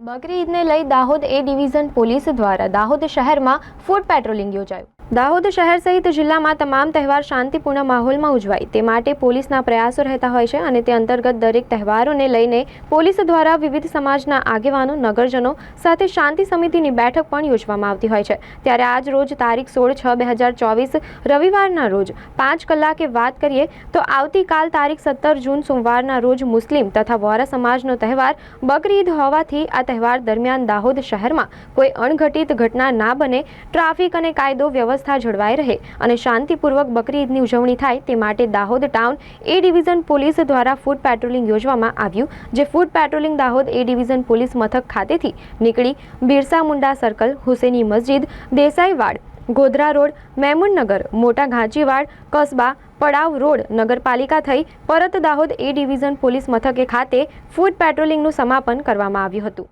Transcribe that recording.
બકરી ઈદને લઈ Dahod A division police દ્વારા દાહોદ શહેરમાં ફૂડ પેટ્રોલિંગ યોજાયું. દાહોદ શહેર સહિત જિલ્લામાં તમામ તહેવાર શાંતિપૂર્ણ માહોલમાં ઉજવાય. તે માટે પોલીસના પ્રયાસો રહેતા હોય છે અને તે અંતર્ગત દરેક તહેવારોને લઈને પોલીસ દ્વારા વિવિધ સમાજના આગેવાનો, નગરજનો સાથે શાંતિ સમિતિની બેઠક પણ યોજવામાં આવતી હોય છે. ત્યારે આજ રોજ તારીખ સોળ છ બે હજાર ચોવીસ, રવિવારના રોજ પાંચ કલાકે વાત કરીએ તો આવતીકાલ તારીખ સત્તર જૂન સોમવારના રોજ મુસ્લિમ તથા વોરા સમાજનો તહેવાર બકરીદ હોવાથી આ તહેવાર દરમિયાન દાહોદ શહેરમાં કોઈ અણઘટિત ઘટના ના બને. ટ્રાફિક અને કાયદો વ્યવસ્થા જળવાઈ રહે અને શાંતિપૂર્વક બકરી ઈદની ઉજવણી થાય તે માટે Dahod town A division police દ્વારા ફૂડ પેટ્રોલિંગ યોજવામાં આવ્યું, જે foot patrolling Dahod A division police મથક ખાતેથી નીકળી બિરસા મુંડા સર્કલ, હુસેની મસ્જિદ દેસાઈવાડ ગોધરા રોડ મેમુનનગર મોટા ઘાંચીવાડ, કસબા, પડાવ રોડ, નગરપાલિકા થઈ પરત દાહોદ એ ડિવિઝન પોલીસ મથકે ખાતે ફૂડ પેટ્રોલિંગનું સમાપન કરવામાં આવ્યું હતું.